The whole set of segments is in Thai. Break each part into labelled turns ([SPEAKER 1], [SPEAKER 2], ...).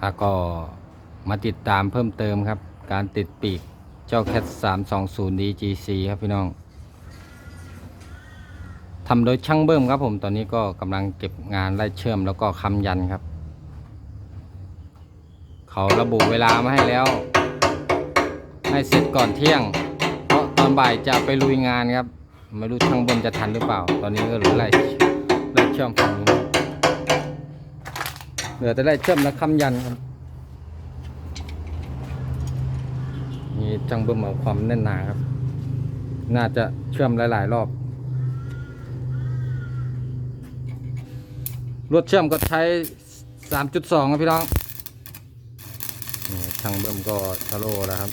[SPEAKER 1] แล้วก็มาติดตามเพิ่มเติมครับ การติดปีกเจ้าแคท320 DGC ครับพี่น้องทำโดยช่างเบิ้มครับผมตอนนี้ก็กำลังเก็บงานไล่เชื่อมแล้วก็คำยันครับ เขาระบุเวลามาให้แล้ว ให้เสร็จก่อนเที่ยง เพราะตอนบ่ายจะไปลุยงานครับ ไม่รู้ช่างเบิ้มจะทันหรือเปล่า ตอนนี้ก็เหลือไล่ไล่เชื่อมฝั่งนู้ เหลือแต่ได้เชื่อมและคำยันครับนี่จังเบิ่มเอาความแน่นหนาครับ น่าจะเชื่อมหลาย ๆ รอบรวดเชื่อมก็ใช้ 3.2ครับพี่น้องช่างเบิ่มก็ชะโลแล้วครับ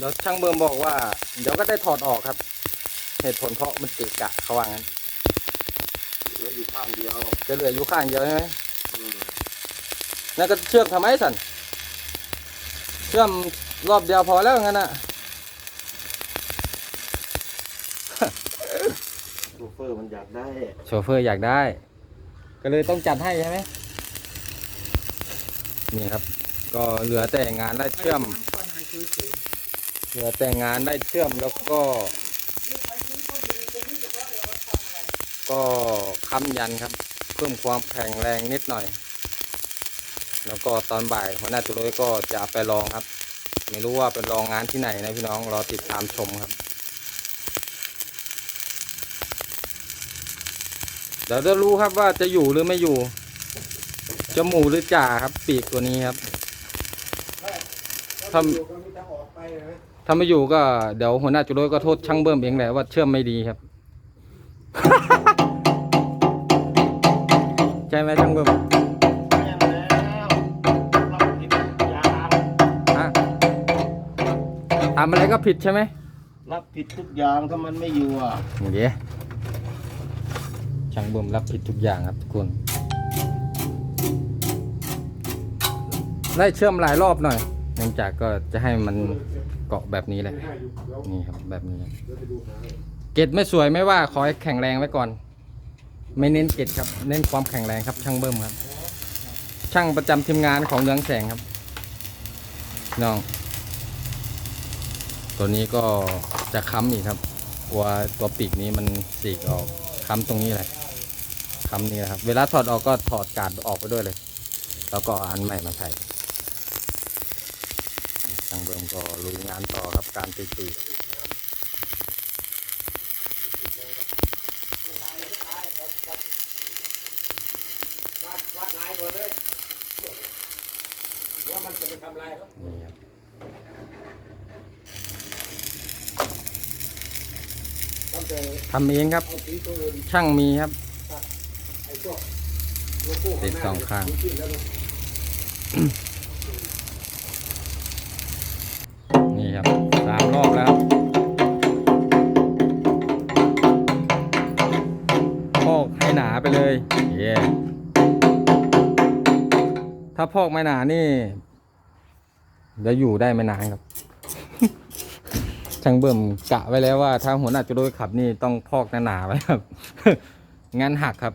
[SPEAKER 1] แล้วช่างเบิ้มบอกว่า เดี๋ยวก็ได้ถอดออกครับ เหตุผลเพราะมันเกะกะเขาว่างั้น
[SPEAKER 2] เหลืออยู่ข้างเดียว
[SPEAKER 1] จะเหลืออยู่ข้างเดียวใช่ไหม
[SPEAKER 2] อืม
[SPEAKER 1] นั่นก็เชือกทำไมสันเชื่อมรอบเดียวพอแล้วงั้นน่ะ
[SPEAKER 2] โชเฟอร์มันอยากได้
[SPEAKER 1] โชเฟอร์อยากได้ ก็เลยต้องจัดให้ใช่ไหมนี่ครับ ก็เหลือแต่งานได้เชื่อมเหลือแต่งานได้เชื่อมแล้วก็ ก็ค้ำยันครับ เพิ่มความแข็งแรงนิดหน่อย แล้วก็ตอนบ่ายหัวหน้าจุลยก็จะไปลองครับ ไม่รู้ว่าเป็นลองงานที่ไหนนะพี่น้องรอติดตามชมครับเดี๋ยวจะรู้ครับว่าจะอยู่หรือไม่อยู่จมูกหรือจ่าครับ ปีกตัวนี้ครับถ้า ถ้า ไม่อยู่ก็เดี๋ยวหัวหน้าจุลยก็โทษช่างเบิ้มเองแหละว่าเชื่อมไม่ดีครับ ใช่ไหมช่างเบิ้ม
[SPEAKER 2] แม่นแล้วเราผิดทุกอย่าง
[SPEAKER 1] ฮะทำอะไรก็ผิดใช่ไหม
[SPEAKER 2] รับผิดทุกอย่างถ้ามันไม่อยู่อะ
[SPEAKER 1] เดี๋ยวช่างเบิ้มรับผิดทุกอย่างครับทุกคนไล่เชื่อมหลายรอบหน่อย เนื่องจากก็จะให้มัน เกาะแบบนี้แหละนี่ครับแบบนี้ เกร็ดไม่สวยไม่ว่าขอให้แข็งแรงไว้ก่อน ไม่เน้นเกร็ดครับ เน้นความแข็งแรงครับ ช่างเบิ้มครับ ช่างประจำทีมงานของเรืองแสงครับน้อง ตัวนี้ก็จะค้ำอีกครับตัวตัวปีกนี้มันสีกออกค้ำตรงนี้แหละค้ำนี่แหละครับ เวลาถอดออกก็ถอดกาดออกไปด้วยเลย แล้วก็อันใหม่มาใส่ ช่างเบิ้มก็ลุยงานต่อครับการตีปีก
[SPEAKER 2] ว่ามันจะไปทำอะไรครับ
[SPEAKER 1] นี่ครับ
[SPEAKER 2] ตั้งแต่
[SPEAKER 1] ทำเองครับ
[SPEAKER 2] เอาสีตัวอื่น
[SPEAKER 1] ช่างมีครับ
[SPEAKER 2] ไอ้พวกโลโก้
[SPEAKER 1] ติดสองข้าง อกให้หนาไปเลยเย่ถ้าพอกไม่หนานี่จะอยู่ได้ไม่นานครับ ช่างเบิ่มกะไว้แล้วว่า ถ้าหัวหน้าจะโดยขับนี่ต้องพอกหนาๆไว้ครับ งั้นหักครับ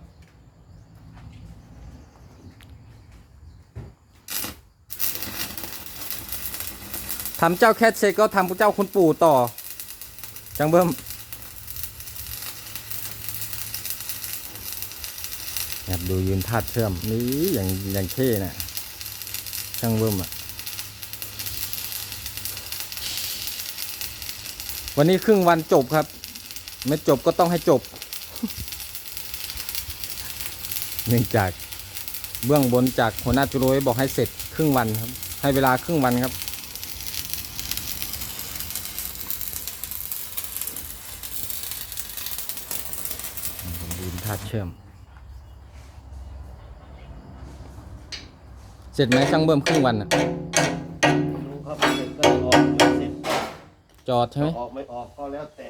[SPEAKER 1] ทำเจ้าแคทเสร็จก็ทำเจ้าคุณปู่ต่อ จังเบิ้ม แอบดูยืนพาดเชื่อมนี่อย่างอย่างเท่น่ะช่างเบิ้มอะ วันนี้ครึ่งวันจบครับ ไม่จบก็ต้องให้จบ เนื่องจากเบื้องบนจากหัวหน้าจุโรยบอกให้เสร็จครึ่งวันครับ ให้เวลาครึ่งวันครับดินธาตุเชื่อม เสร็จไหมช่างเบิ่มครึ่งวันอะ
[SPEAKER 2] ดูครับเสร็จก็ออกไม่เสร็จ
[SPEAKER 1] จอดใช่ไหม
[SPEAKER 2] ออกไม่ออกก็แล้วแต่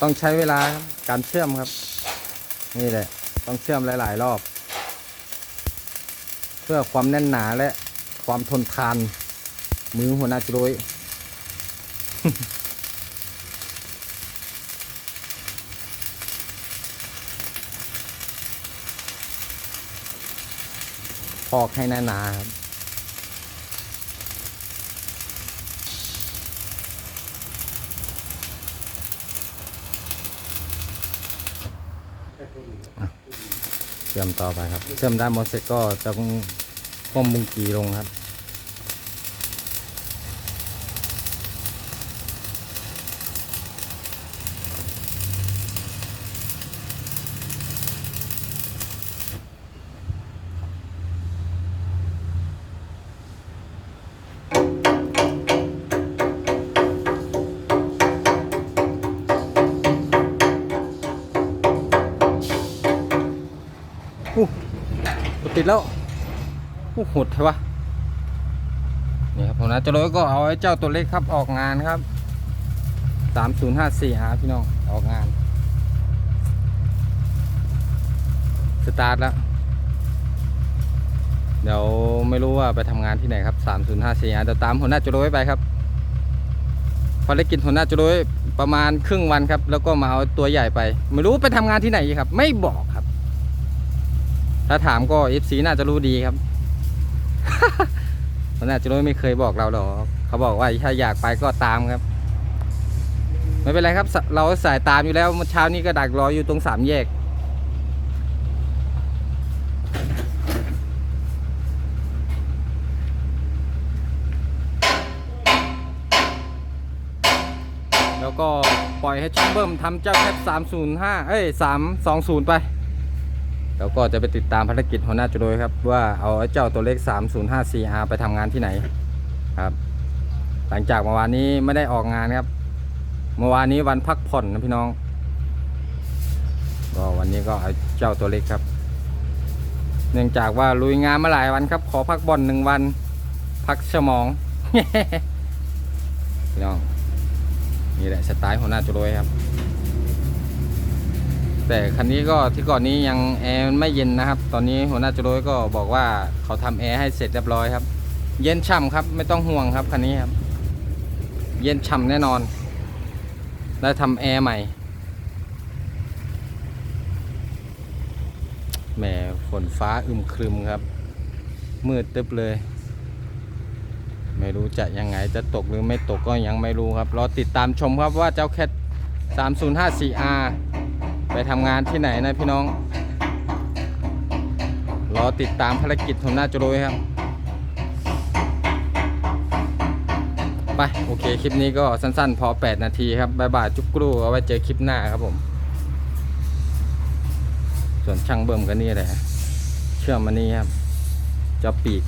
[SPEAKER 1] ต้องใช้เวลาครับการเชื่อมครับ นี่แหละต้องเชื่อมหลาย ๆ รอบ เพื่อความแน่นหนาและความทนทาน มือหัวหน้าจุ้ย พอกให้หนาๆครับเชื่อมต่อไปครับ เชื่อมด้านบนเสร็จก็จะต้องก้มมุงกีลงครับ ติดแล้วอู้หดใช่ปะนี่ครับผมนะจะเลยก็เอาไอ้เจ้าตัวเล็กครับออกงานครับสามศูนย์ห้าสี่ฮะพี่น้องออกงาน สตาร์ทแล้ว เดี๋ยวไม่รู้ว่าไปทำงานที่ไหนครับสามศูนย์ห้าสี่ฮะเดี๋ยวตามหัวหน้าจุโรยไปครับภารกิจหัวหน้าจุโรยประมาณครึ่งวันครับ แล้วก็มาเอาตัวใหญ่ไป ไม่รู้ไปทำงานที่ไหนครับ ไม่บอก ถ้าถามก็ FC น่าจะรู้ดีครับเขาน่าจะรู้ไม่เคยบอกเราหรอกเขาบอกว่าถ้าอยากไปก็ตามครับไม่เป็นไรครับ เราสายตามอยู่แล้วเมื่อเช้านี้ก็ดักรออยู่ตรงสามแยก แล้วก็ปล่อยให้ช่างเบิ้มทำเจ้าแคท305 เอ้ย 320 ไป แล้วก็จะไปติดตามภารกิจหัวหน้าจุโดยครับ ว่าเอาเจ้าตัวเล็ก 305CR ไปทำงานที่ไหนครับ หลังจากเมื่อวานนี้ไม่ได้ออกงานครับ เมื่อวานนี้วันพักผ่อนนะพี่น้องก็วันนี้ก็เอาเจ้าตัวเล็กครับ เนื่องจากว่าลุยงานมาหลายวันครับ ขอพักบอลหนึ่งวัน พักสมองพี่น้องนี่แหละสไตล์หัวหน้าจุโดยครับ แต่คันนี้ก็ที่ก่อนนี้ยังแอร์ไม่เย็นนะครับ ตอนนี้หัวหน้าจุโรยก็บอกว่าเขาทำแอร์ให้เสร็จเรียบร้อยครับ เย็นฉ่ำครับ ไม่ต้องห่วงครับคันนี้ครับ เย็นฉ่ำแน่นอน ได้ทำแอร์ใหม่แหมฝนฟ้าอึมครึมครับ มืดตึ๊บเลย ไม่รู้จะยังไงจะตกหรือไม่ตกก็ยังไม่รู้ครับรอติดตามชมครับว่าเจ้าแคท 3054R ไปทำงานที่ไหนนะพี่น้อง รอติดตามภารกิจของหน้าจรวยครับ ไป โอเค คลิปนี้ก็สั้นๆ พอ 8 นาทีครับบายบายจุกกรูเอาไว้เจอคลิปหน้าครับผม ส่วนช่างเบิ่มก็นี่แหละเชื่อมมานี่ครับจะปีก